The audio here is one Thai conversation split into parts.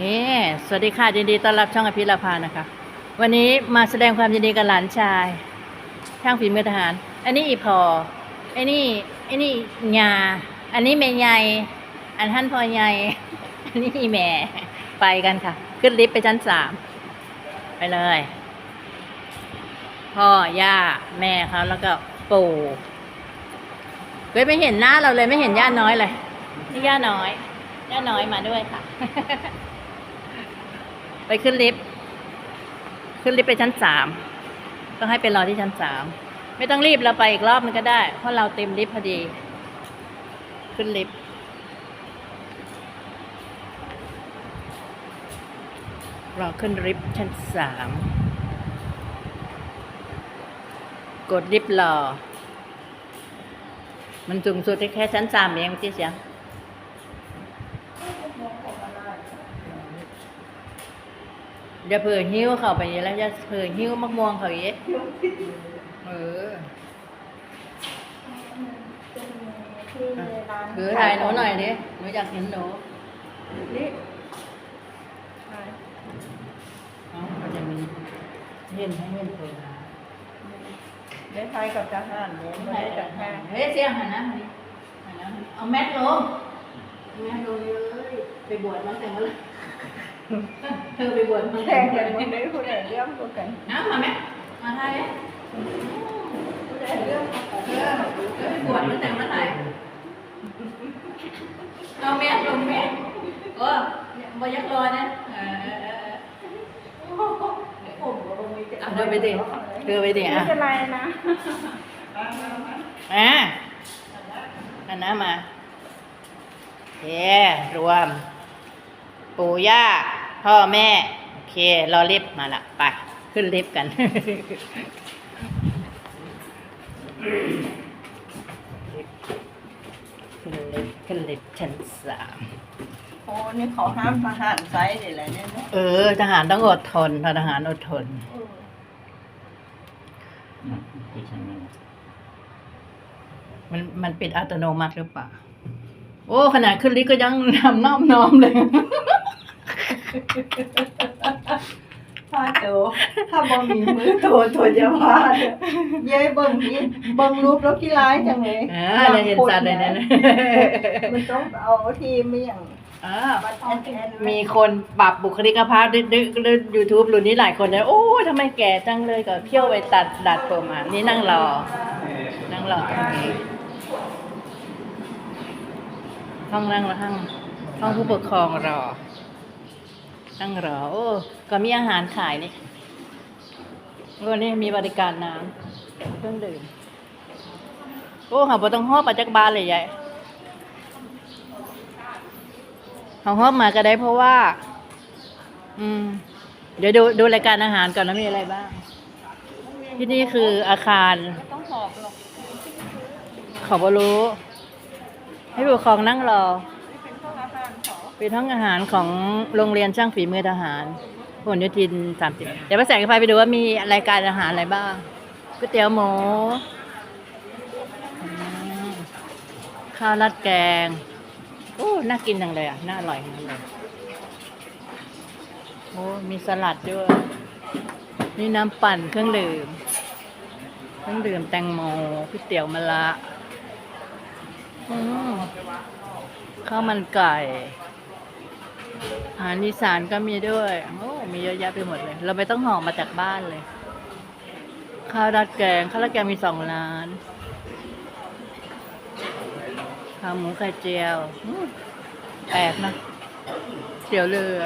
นี่ สวัสดีค่ะยินดีต้อนรับช่องอภิรพานะคะ วันนี้มาแสดงความยินดีกับหลานชายช่างฝีมือทหาร อันนี้อีพออ้นี่ไอ้นี่ยาอันนี้แม่ใหญ่อันท่านพอใหญ่อันนี้อีแม่ไปกันค่ะ ขึ้นลิฟต์ไปชั้นสามไปเลย พ่อย่าแม่เขาแล้วก็ปู่เว้ยไม่เห็นหน้าเราเลยไม่เห็นย่าน้อยเลยนี่ย่าน้อยย่าน้อยมาด้วยค่ะ ไปขึ้นลิฟต์ขึ้นลิฟต์ไปชั้นสามต้องให้ไปรอที่ชั้นสามไม่ต้องรีบเราไปอีกรอบนึงก็ได้ เพราะเราเต็มลิฟต์พอดี ขึ้นลิฟต์รอขึ้นลิฟต์ชั้นสามกดลิฟต์รอ มันสูงสุดได้แค่ชั้นสามเองเมื่อกี้เสียง อย่าเผื่อหิ้วเข้าไปอย่างนี้แล้วอย่าเผื่อหิ้วมะม่วงเขาอย่างนี้เออถือถ่ายหนูหน่อยดิหนูอยากเห็นหนูนี่เอาเขาจะมีเห็นให้เห็นตัวนะได้ไทยกับทหารเนี่ยไม่ได้จากทหารเฮ้ยเสียงหันหนะมาดิหันหนะมาดิเอาแมสลงเอาแมสลงเลยไปบวชมาแต่งแล้ว เธอไปบวชมาแข่งกันวันนี้ผู้ใดเรื่องผู้กันน้ำมาไหมมาไทยไหมผู้ใดเรื่องเออเออไปบวชมาแต่งเมื่อไหร่เอาแมสลงแมสเออบอยักรอนะเออเออเออเออผมก็ไม่จะเอาเดินไปดิเดินไปดิไม่อะเป็นไรนะ อะอันน้ามาเย้รวม ปู่ย่า พ่อแม่ โอเค รอลิฟต์มาละไป ขึ้นลิฟต์กัน ขึ้นลิฟต์ขึ้นลิฟต์ชั้นสามโอ้นี่เขาห้ามทหารไซส์อะไรเนี่ยนะเออ ทหารต้องอดทนทหารอดทนมันมันปิดอัตโนมัติหรือเปล่า โอ้ ขนาดขึ้นลิฟต์ก็ยังนำน้อมน้อมเลย ถ้าโตถ้าบ่มีมือโตโตจะพาเด้อย้ายเบิ่งนี่เบิ่งรูปแล้วขี้ร้ายจังเลยอ่าเราเห็นสัตว์เลยนะมันต้องเอาทีมอย่างอ่าบัตรแอนแอนมีคนปรับบุคลิกภาพดึกๆดึกยูทูบรุ่นนี้หลายคนเลยโอ้ยทำไมแก่จังเลยก็เที่ยวไปตัดดัดผมอะนี่นั่งรอ นั่งรอตรงนี้ห้องนั่งแล้วห้องห้องผู้ปกครองรอ นั่งรอโอ้ก็มีอาหารขายนี่วันนี้มีบริการน้ำเครื่องดื่มโอ้เขาบอต้องหอบมาจากบ้านเลยยายเขาหอบมาก็ได้เพราะว่า อืม เดี๋ยวดูดูรายการอาหารก่อนนะมีอะไรบ้าง ที่นี่คืออาคารไม่ต้องหอบหรอกขอบรู้ ให้ผู้ปกครองนั่งรอ เป็นห้องอาหารของโรงเรียนช่างฝีมือทหารพหลโยธินสามสิบเดี๋ยวป้าแสงจะพาไปดูว่ามีรายการอาหารอะไรบ้างก๋วยเตี๋ยวหมูข้าวราดแกงโอ้น่ากินจังเลยอะ น่าอร่อยจังเลยโอ้มีสลัดด้วยนี่น้ำปั่นเครื่องดื่มเครื่องดื่มแตงโมก๋วยเตี๋ยวมะระข้าวมันไก่ อาหารอีสานก็มีด้วยโอ้มีเยอะแยะไปหมดเลย เราไม่ต้องห่อมาจากบ้านเลย ข้าวราดแกงข้าวราดแกงมีสองร้านข้าวหมูไข่เจียวอื้อแปลกนะเตี๋ยวเรือ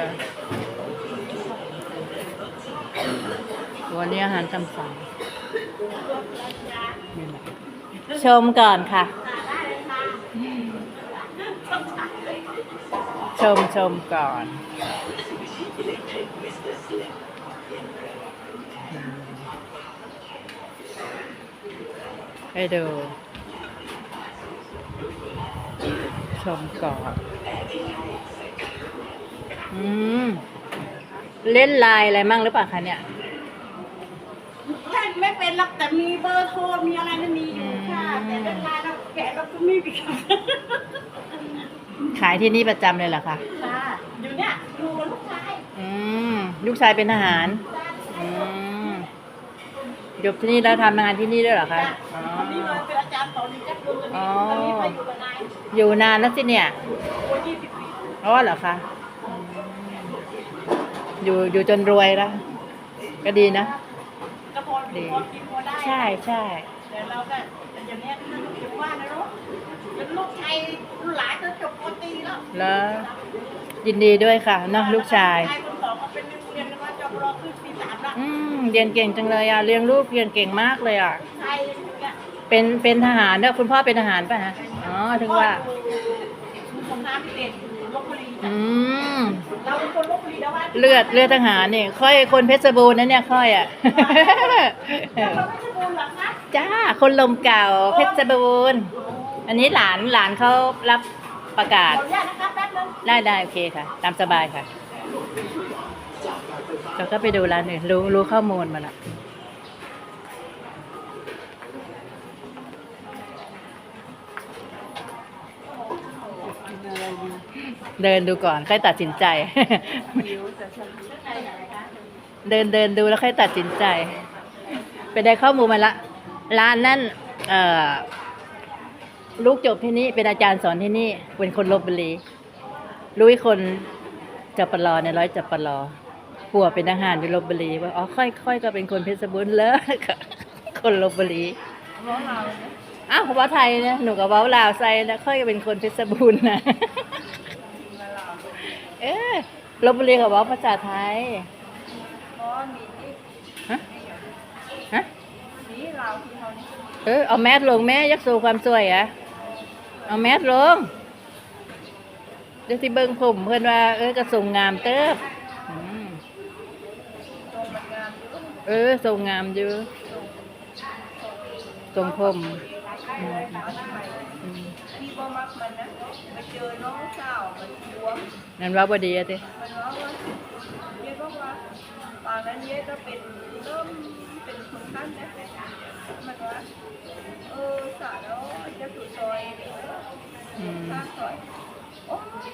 วันนี้อาหารตามสั่งชมก่อนค่ะ ชมชมก่อน ให้ดู ชมก่อน อืม เล่นไลน์อะไรมั่งหรือเปล่าคะเนี่ยแค่ไม่เป็นหรอกแต่มีเบอร์โทรมีอะไรมันมีอยู่ค่ะอืมแต่เป็นไลน์เราแกะเราก็ไม่มีค่ะ ขายที่นี่ประจำเลยเหรอคะค่ะอยู่เนี่ยอยู่กับลูกชายอืมลูกชายเป็นทหารอืมอยู่ที่นี่แล้วทำงานที่นี่ด้วยเหรอคะอ๋อคนนี้เลยเป็นอาจารย์สอนอยู่แค่คนตัวอ๋นี้อตอนนี้ไปอยู่กับนายอยู่นานแล้วสิเนี่ยโอ้ยี่สิบปีอ๋อเหรอคะอืมอยู่อยู่จนรวยแล้วก็ดีนะก็พอดีพอกินพอได้ใช่ใช่แต่เราก็อย่างเนี้ยถึงว่านะลูกเป็นลูกชาย ลูกหลานจะจบปตรีแล้วแล้วยินดีด้วยค่ะเนอะลูกชายชาย คนสองก็เป็นนักเรียนแล้วก็จบรอขึ้นปีสามแล้วอืมเรียนเก่งจังเลยอะเลี้ยงลูกเรียนเก่งมากเลยอะชายเนี่ยเป็นเป็นทหารด้วยคุณพ่อเป็นทหารป่ะฮะอ๋อถึงว่าสงครามพิเศษลบบุรีอืม เราเป็นคนลบบุรีแล้วว่าเลือดเลือดทหารนี่ค่อยคนเพชรบูรณ์นะเนี่ยค่อยอะ เราไม่ใช่บูรหรอกนะจ้าคนลมเก่าเพชรบูรณ์อั อันนี้หลานหลานเขารับประกาศ ได้ได้โอเคค่ะ ตามสบายค่ะ เราก็ไปดูร้านอื่นรู้รู้ข้อมูลมาละเดินดูก่อนค่อยตัดสินใจ เดินเดินดูแล้วค่อยตัดสินใจ ไปได้ข้อมูลมาละ ร้านนั่นเอ่อ ลูกจบที่นี่เป็นอาจารย์สอนที่นี่ เป็นคนลบบุรีรู้อีกคนจับปลอในร้อยจับปลอผัวเป็นทหารอยู่ลบบุรีว่าอ๋อค่อยค่อยก็เป็นคนเพชรบูรณ์เลยคนลบบุรีร้องเราเนี่ยอ้าวเว้าไทยเนี่ยหนูกับเว้าลาวใส่นะค่อยก็เป็นคนเพชรบูรณ์นะเอ๊ะลบบุรีกับเว้าภาษาไทยเพราะมีที่ฮะฮะที่เราที่เขานี่เออเอาแมสลงแม่ยักสู่ความสวยอะ เอาแมสลงเดี๋ยวสิเบิ่งผมเพื่อนว่า เออกระส่งงามเติบเออส่งงามอยู่ทรงผมอืมอืมพี่บ่มักมันนะไปเจอน้องสาวมันบวมนั่นว่าบดีอะติมันร้องว่าเย้บอกว่าตอนนั้นเย้ก็เป็นเริ่มเป็นคนขั้นนะ มันว่าเออสาแล้วจะสุดซอยอืมข้างซอยโอ้ย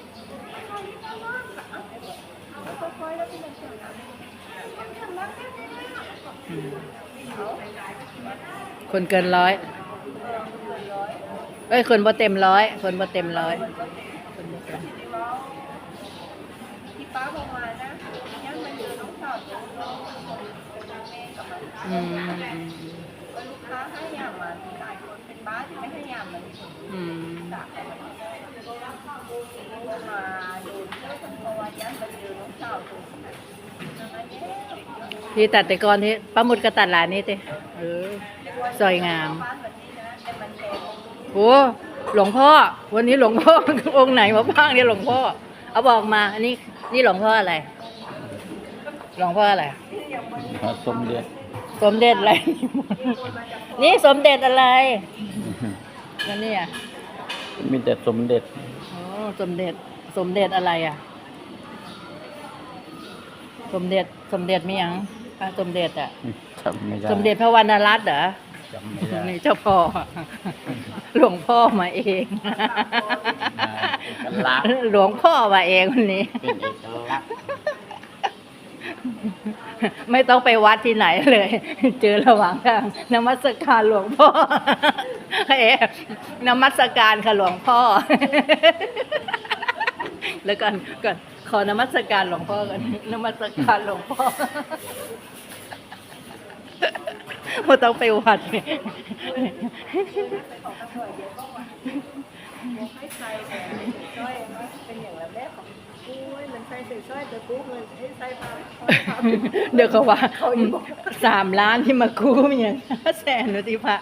ทำนี่มากอะแล้วก็ค่อยแล้วพี่มันเสียงอะมันทำมากแค่ไหนอืมเขาคนเกินร้อยเออเกินร้อย เอ้ย คนบ่เต็มร้อย คนบ่เต็มร้อยคนก็เป็นที่ป้าบอกมานะยังมันเจอน้องสาวเจอน้องคนเป็นแม่กับมัน อืมอืม ว่าลูกค้าให้ยามันหลายคนเป็น บ้าที่ไม่ให้ยามันอืมจากมันมาดูเจ้าคนตัวยันมาเจอน้องสาวตัวนั้นเย้ที่ตัดแต่ก่อนที่ป้ามุดก็ตัดหลานนี่ติเออซอยงามบ้านแบบนี้นะแต่มันแพงโอ้หลวงพ่อ วันนี้หลวงพ่อองค์ไหนมาบ้างเนี่ยหลวงพ่อ เอาบอกมา อันนี้นี่หลวงพ่ออะไร หลวงพ่ออะไรพระสมเด็จ สมเด็จอะไร นี่สมเด็จอะไร นั่นนี่อะมีแต่สมเด็จโอ้สมเด็จ สมเด็จอะไรอะ สมเด็จ สมเด็จมีหยังพระสมเด็จอะจำไม่ได้สมเด็จพระวรรณรัตน์เหรอจำไม่ได้นี่เจ้าพ่อ หลวงพ่อมาเองเอกลักษณ์หลวงพ่อมาเองวันนี้ เป็นเอกลักษณ์ไม่ต้องไปวัดที่ไหนเลย เจอระหว่างทางนมัสการหลวงพ่อ เอ๊ะนมัสการค่ะหลวงพ่อ แล้วก่อนก่อนขอนมัสการหลวงพ่อกันนมัสการหลวงพ่อไม่ต้องไปวัดเนอย่ยเดี๋ยวเขาว่าสามล้านที่มากู้มันยังแสนนุติภา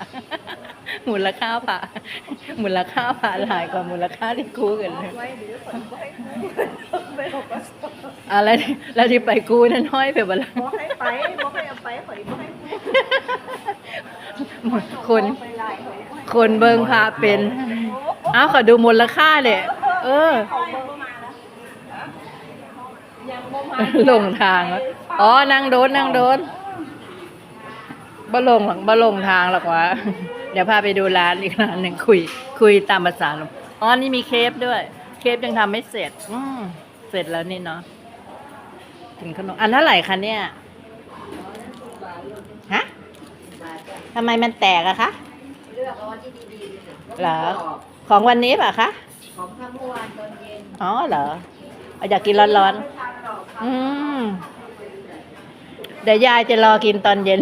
มูลค่าผ่ามูลค่าผ่าหลายกว่ามูลค่าที่กู้กันเลยอะไรแล้วที่ไปกู้นั่นห้อยไปบ่ละบ่ให้ไปบ่ให้เอาไปข่อยบ่ให้คนคนเบิงพาเป็น เอ้าขอดูมูลค่าเลยเออลงบ่มาหลงทาง อ๋อ นั่งโดนนั่งโดนบ่ลงหรอกบ่ลงทางหรอกวะ เดี๋ยวพาไปดูร้านอีกร้านหนึ่งคุย คุยตามภาษาลมอ๋อ นี่มีเคฟด้วย เคฟยังทำไม่เสร็จ อืมเสร็จแล้วนี่เนาะถึงขนมอันเท่าไหร่คะเนี่ย ฮะทำไมมันแตกอะคะเลือกเอาที่ดีๆเลยเหรอ ของวันนี้ป่ะคะ ของข้างเมื่อวานตอนเย็น อ๋อเหรอเอาอยากกินร้อนไม่ทานหรอกๆอืม เดี๋ยวยายจะรอกินตอนเย็น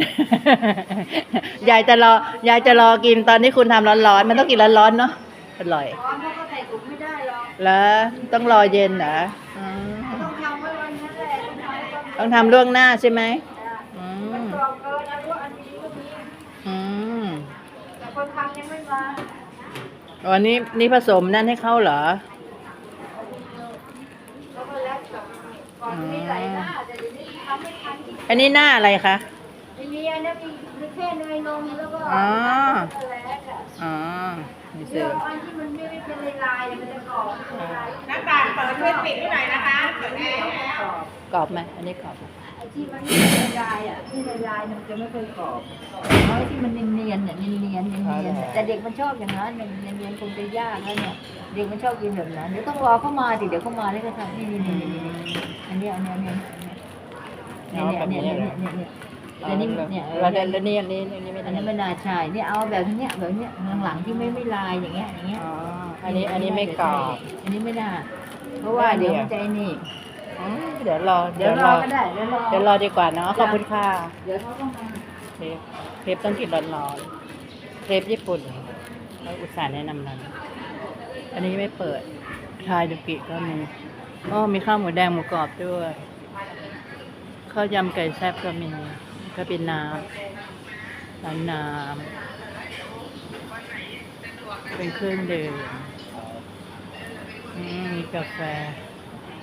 ยายจะรอยายจะรอกินตอนที่คุณทำร้อนๆ มันต้องกินร้อนๆเนาะ อร่อย ร้อนเขาก็ใส่ถุงไม่ได้หรอกแล้วต้องรอเย็นเหรออืมต้องทำไว้วันนั้นแหละต้องทำไว้วันต้องทำล่วงหน้าใช่ไหมนั้นอืมันมกรอบเกินอันว่าอันนี้ก็มีอืมแต่คนทำยังไม่มา วันนี้นี่ผสมนั่นให้เขาเหรอ แล้วก็แล้วกับก่อนมีหลายหน้าแต่เดี๋ยวนี้ทำไม่ทันที่ อันนี้หน้าอะไรคะไม่มีอันนั้นมีมีแค่เนยนมแล้วก็อ๋อช็อกโกแลตอะอ๋อนี่เสเลืร็อจกอันที่มันไม่ได้เป็นลายๆมันจะกรอบเป็นลายหน้าต่างเปิดไม่ปิดที่ไหนนะคะเปิดแอร์กรอบกรอบไหมอันนี้กรอบไหมไอ้ที่มันไม่เป็นลายอะที่ลายๆมันจะไม่ค่อยกรอบเอาไอ้ที่มันเนียนๆเนี่ยเนียนๆเนียนๆแต่เด็กมันชอบอย่างนั้นมันเนียนๆคงจะยากแล้วเนี่ยเด็กมันชอบกินแบบนั้นเดี๋ยวต้องรอเข้ามาสิเดี๋ยวเข้ามาแล้วก็ทำนี่นี่นี่นี่อันนี้อันนี้อันนี้ อันนี้เนี่ยเนี่ยเนี่ยเนี่ยแต่นี่เนี่ยแล้วแล้วนี่อันนี้อันนี้ไม่อันได้นี้ไม่น่าใช่เนี่ยเอาแบบเนี้ยแบบเนี้ยหลังๆที่ไม่ไม่ลายอย่างเงี้ยอย่างเงี้ยอ๋ออันนี้อันนี้ไม่กรอบ อันนี้ไม่ได้เพราะว่าเดี๋ยวมันจะไอ้นี่อืมเดี๋ยวรอ เดี๋ยวรอก็ได้เดี๋ยวรอ เดี๋ยวรอดีกว่าเนาะขอบคุณค่ะเดี๋ยวเขาต้องมาเทปเทปต้องกินร้อนๆเทปญี่ปุ่นเราอุตส่าห์แนะนำนั้นอันนี้ไม่เปิดทายดุกิก็มีอ๋อมีข้าวหมูแดงหมูกรอบด้วย ข้าวยำไก่แซ่บก็มีก็เป็นน้ำร้านน้ำเป็นเครื่องดื่มอืมมีกาแฟ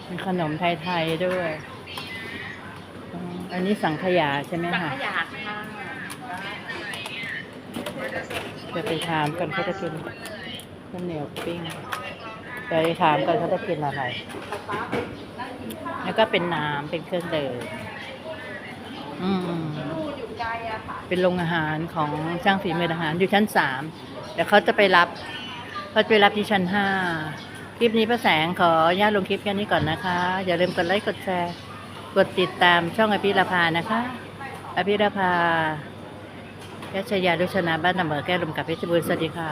มีขนมไทยๆด้วย อันนี้สังขยาใช่ไหมคะขยะค่ะจะไปถามกันเขาจะกินข้าวเหนียวปิ้งจะไปถามกันเขาจะกินอะไร แล้วก็เป็นน้ำเป็นเครื่องดื่ม อืมอยู่ไกลอะค่ะเป็นโรงอาหารของช่างฝีมืออาหารอยู่ชั้นสามเดี๋ยวเขาจะไปรับเขาจะไปรับที่ชั้นห้าคลิปนี้ป้าแสงขออนุญาตลงคลิปแค่นี้ก่อนนะคะ อย่าลืมกดไลค์กดแชร์ กดติดตามช่องอภิรภานะคะ อภิรภาแกชยาดุชนาบ้านตำเบอแก้ลมกับเพชรบูรณ์สวัสดีค่ะ